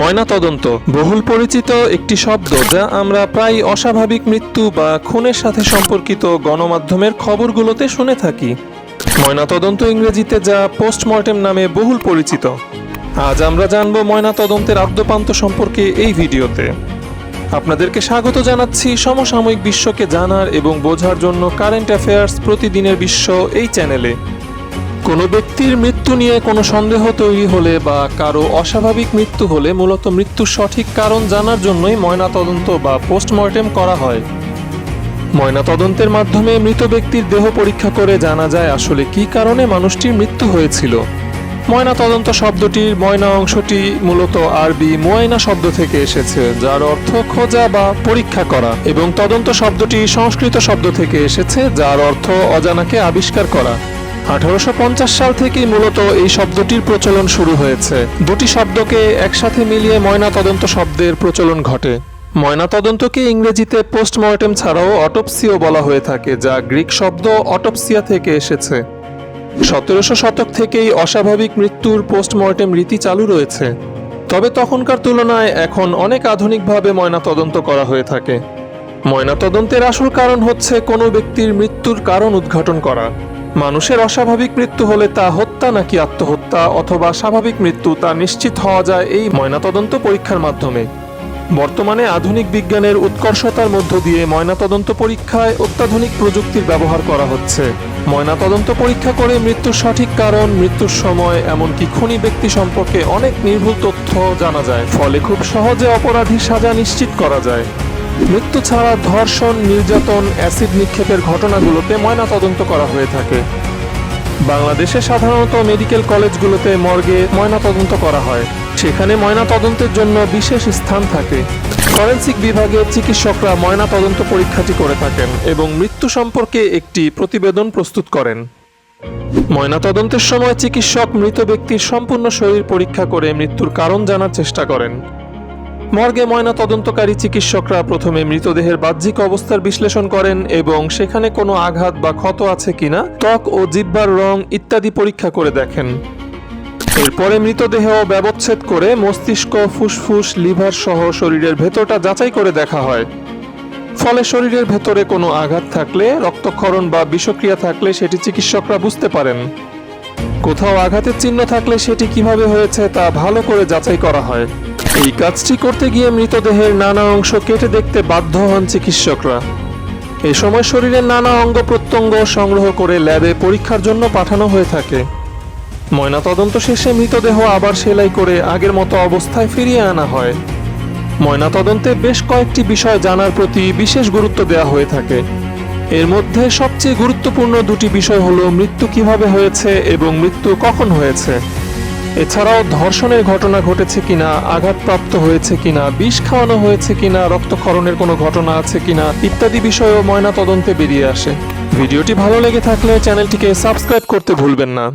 ময়নাতদন্ত। বহুল পরিচিত একটি শব্দ যা আমরা প্রায় অস্বাভাবিক মৃত্যু বা খুনের সাথে সম্পর্কিত গণমাধ্যমের খবরগুলোতে শুনে থাকি। ময়নাতদন্ত ইংরেজিতে যা পোস্টমর্টেম নামে বহুল পরিচিত। আজ আমরা জানব ময়নাতদন্তের আদ্যপান্ত সম্পর্কে এই ভিডিওতে। আপনাদেরকে স্বাগত জানাচ্ছি সমসাময়িক বিশ্বকে জানার এবং বোঝার জন্য কারেন্ট অ্যাফেয়ার্স প্রতিদিনের বিশ্ব এই চ্যানেলে। কোনো ব্যক্তির মৃত্যু নিয়ে কোনো সন্দেহ তৈরি হলে বা কারও অস্বাভাবিক মৃত্যু হলে মূলত মৃত্যুর সঠিক কারণ জানার জন্যই ময়নাতদন্ত বা পোস্টমর্টেম করা হয়। ময়নাতদন্তের মাধ্যমে মৃত ব্যক্তির দেহ পরীক্ষা করে জানা যায় আসলে কী কারণে মানুষটির মৃত্যু হয়েছিল। ময়নাতদন্ত শব্দটির ময়না অংশটি মূলত আরবি মোয়াইনা শব্দ থেকে এসেছে, যার অর্থ খোঁজা বা পরীক্ষা করা, এবং তদন্ত শব্দটি সংস্কৃত শব্দ থেকে এসেছে, যার অর্থ অজানাকে আবিষ্কার করা। আঠারোশো পঞ্চাশ সাল থেকেই মূলত এই শব্দটির প্রচলন শুরু হয়েছে। দুটি শব্দকে একসাথে মিলিয়ে ময়নাতদন্ত শব্দের প্রচলন ঘটে। ময়নাতদন্তকে ইংরেজিতে পোস্টমর্টেম ছাড়াও অটোপসিও বলা হয়ে থাকে, যা গ্রিক শব্দ অটোপসিয়া থেকে এসেছে। সতেরোশো শতক থেকেই অস্বাভাবিক মৃত্যুর পোস্টমর্টেম রীতি চালু রয়েছে। তবে তখনকার তুলনায় এখন অনেক আধুনিকভাবে ময়নাতদন্ত করা হয়ে থাকে। ময়নাতদন্তের আসল কারণ হচ্ছে কোনো ব্যক্তির মৃত্যুর কারণ উদ্ঘাটন করা। মানুষের অস্বাভাবিক মৃত্যু হলে তা হত্যা নাকি আত্মহত্যা অথবা স্বাভাবিক মৃত্যু তা নিশ্চিত হওয়া যায় এই ময়নাতদন্ত পরীক্ষার মাধ্যমে। বর্তমানে আধুনিক বিজ্ঞানের উৎকর্ষতার মধ্য দিয়ে ময়নাতদন্ত পরীক্ষায় অত্যাধুনিক প্রযুক্তির ব্যবহার করা হচ্ছে। ময়নাতদন্ত পরীক্ষা করে মৃত্যুর সঠিক কারণ, মৃত্যুর সময়, এমনকি খুনি ব্যক্তি সম্পর্কে অনেক নির্ভুল তথ্য জানা যায়। ফলে খুব সহজে অপরাধীর সাজা নিশ্চিত করা যায়। মৃত্যু ছাড়া ধর্ষণ, নির্যাতন, অ্যাসিড নিক্ষেপের ঘটনাগুলোতে ময়না তদন্ত করা হয়ে থাকে। বাংলাদেশে সাধারণত মেডিকেল কলেজগুলোতে মর্গে ময়না তদন্ত করা হয়। সেখানে ময়নাতদন্তের জন্য বিশেষ স্থান থাকে। ফরেন্সিক বিভাগের চিকিৎসকরা ময়নাতদন্ত পরীক্ষাটি করে থাকেন এবং মৃত্যু সম্পর্কে একটি প্রতিবেদন প্রস্তুত করেন। ময়নাতদন্তের সময় চিকিৎসক মৃত ব্যক্তির সম্পূর্ণ শরীর পরীক্ষা করে মৃত্যুর কারণ জানার চেষ্টা করেন। মর্গে ময়না তদন্তকারী চিকিৎসকরা প্রথমে মৃতদেহের বাহ্যিক অবস্থার বিশ্লেষণ করেন এবং সেখানে কোনো আঘাত বা ক্ষত আছে কিনা, ত্বক ও জিব্বার রং ইত্যাদি পরীক্ষা করে দেখেন। এরপরে মৃতদেহ ব্যবচ্ছেদ করে মস্তিষ্ক, ফুসফুস, লিভার সহ শরীরের ভেতরটা যাচাই করে দেখা হয়। ফলে শরীরের ভেতরে কোনো আঘাত থাকলে, রক্তক্ষরণ বা বিষক্রিয়া থাকলে সেটি চিকিৎসকরা বুঝতে পারেন। কোথাও আঘাতের চিহ্ন থাকলে সেটি কীভাবে হয়েছে তা ভালো করে যাচাই করা হয়। এই কাজটি করতে গিয়ে মৃতদেহের নানা অংশ কেটে দেখতে বাধ্য হন চিকিৎসকরা। এ সময় শরীরের নানা অঙ্গ প্রত্যঙ্গ সংগ্রহ করে ল্যাবে পরীক্ষার জন্য পাঠানো হয়ে থাকে। ময়নাতদন্ত শেষে মৃতদেহ আবার সেলাই করে আগের মতো অবস্থায় ফিরিয়ে আনা হয়। ময়নাতদন্তে বেশ কয়েকটি বিষয় জানার প্রতি বিশেষ গুরুত্ব দেওয়া হয়ে থাকে। এর মধ্যে সবচেয়ে গুরুত্বপূর্ণ দুটি বিষয় হলো, মৃত্যু কীভাবে হয়েছে এবং মৃত্যু কখন হয়েছে। এছাড়াও ধর্ষণের ঘটনা ঘটেছে কিনা, আঘাতপ্রাপ্ত হয়েছে কিনা, বিষ খাওয়ানো হয়েছে কিনা, রক্তক্ষরণের কোনো ঘটনা আছে কিনা ইত্যাদি বিষয়েও ময়না তদন্তে বেরিয়ে আসে। ভিডিওটি ভালো লেগে থাকলে চ্যানেলটিকে সাবস্ক্রাইব করতে ভুলবেন না।